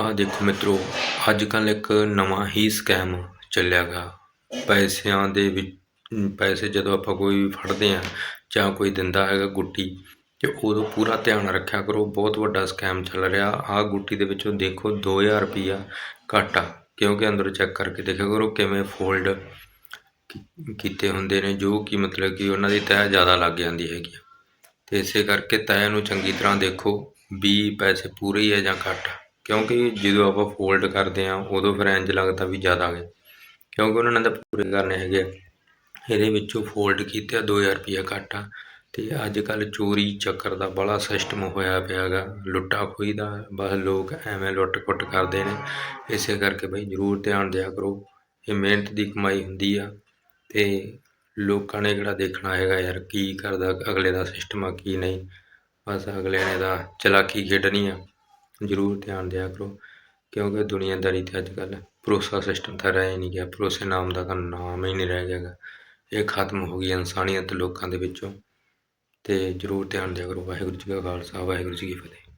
ਆਹ ਦੇਖੋ ਮਿੱਤਰੋ ਅੱਜ ਕੱਲ੍ਹ ਇੱਕ ਨਵਾਂ ਹੀ ਸਕੈਮ ਚੱਲਿਆ ਗਾ। ਪੈਸਿਆਂ ਦੇ ਵਿੱਚ ਪੈਸੇ ਜਦੋਂ ਆਪਾਂ ਕੋਈ ਵੀ ਫੜਦੇ ਹਾਂ ਜਾਂ ਕੋਈ ਦਿੰਦਾ ਹੈਗਾ ਗੁੱਟੀ ਤੇ ਉਦੋਂ ਪੂਰਾ ਧਿਆਨ ਰੱਖਿਆ ਕਰੋ, ਬਹੁਤ ਵੱਡਾ ਸਕੈਮ ਚੱਲ ਰਿਹਾ। ਆਹ ਗੁੱਟੀ ਦੇ ਵਿੱਚੋਂ ਦੇਖੋ 2000 ਰੁਪਈਆ ਘੱਟ ਆ। ਕਿਉਂਕਿ ਅੰਦਰੋਂ ਚੈੱਕ ਕਰਕੇ ਦੇਖਿਆ ਕਰੋ ਕਿਵੇਂ ਫੋਲਡ ਕੀਤੇ ਹੁੰਦੇ ਨੇ, ਜੋ ਕਿ ਮਤਲਬ ਕਿ ਉਹਨਾਂ ਦੀ ਤਹਿ ਜ਼ਿਆਦਾ ਲੱਗ ਜਾਂਦੀ ਹੈਗੀ ਆ। ਤੇ ਇਸੇ ਕਰਕੇ ਤਹਿ ਨੂੰ ਚੰਗੀ ਤਰ੍ਹਾਂ ਦੇਖੋ ਵੀ ਪੈਸੇ ਪੂਰੇ ਹੀ ਹੈ ਜਾਂ ਘੱਟ ਆ। ਕਿਉਂਕਿ ਜਦੋਂ ਆਪਾਂ ਫੋਲਡ ਕਰਦੇ ਆ ਉਦੋਂ ਫਿਰ ਇੰਜ ਲੱਗਦਾ ਵੀ ਜ਼ਿਆਦਾ ਗਏ ਕਿਉਂਕਿ ਉਹਨਾਂ ਨੇ ਤਾਂ ਪੂਰੇ ਕਰਨੇ ਹੈਗੇ ਆ। ਇਹਦੇ ਵਿੱਚੋਂ ਫੋਲਡ ਕੀਤੇ ਆ 2000 ਰੁਪਈਆ ਘੱਟ ਆ। ਤੇ ਅੱਜ ਕੱਲ੍ਹ ਚੋਰੀ ਚੱਕਰ ਦਾ ਬੜਾ ਸਿਸਟਮ ਹੋਇਆ ਪਿਆ ਗਾ ਲੁੱਟਾ ਖੋਹੀ ਦਾ ਬਸ ਲੋਕ ਐਵੇਂ ਲੁੱਟ ਕੁੱਟ ਕਰਦੇ ਨੇ। ਇਸੇ ਕਰਕੇ ਬਈ ਜ਼ਰੂਰ ਧਿਆਨ ਦਿਆ ਕਰੋ। ਇਹ ਮਿਹਨਤ ਦੀ ਕਮਾਈ ਹੁੰਦੀ ਆ। ਤੇ ਲੋਕਾਂ ਨੇ ਕਿਹੜਾ ਦੇਖਣਾ ਹੈਗਾ ਯਾਰ, ਕੀ ਕਰਦਾ ਅਗਲੇ ਦਾ ਸਿਸਟਮ ਆ, ਕੀ ਨਹੀਂ। ਬਸ ਅਗਲੇ ਨੇ ਤਾਂ ਚਲਾਕੀ ਖੇਡਣੀ ਆ। ਜ਼ਰੂਰ ਧਿਆਨ ਦਿਆ ਕਰੋ, ਕਿਉਂਕਿ ਦੁਨੀਆਦਾਰੀ ਤੇ ਅੱਜ ਕੱਲ੍ਹ ਭਰੋਸਾ ਸਿਸਟਮ ਤਾਂ ਰਹਿ ਹੀ ਨਹੀਂ ਗਿਆ, ਭਰੋਸੇ ਨਾਮ ਦਾ ਤਾਂ ਨਾਮ ਹੀ ਨਹੀਂ ਰਹਿ ਗਿਆ ਗਾ ਇਹ ਖਤਮ ਹੋ ਗਈ ਇਨਸਾਨੀਅਤ ਲੋਕਾਂ ਦੇ ਵਿੱਚੋਂ। ਤੇ ਜ਼ਰੂਰ ਧਿਆਨ ਦਿਆ ਕਰੋ, ਵਾਹਿਗੁਰੂ ਜੀ ਕਾ ਖਾਲਸਾ, ਵਾਹਿਗੁਰੂ ਜੀ ਕੀ ਫਤਿਹ।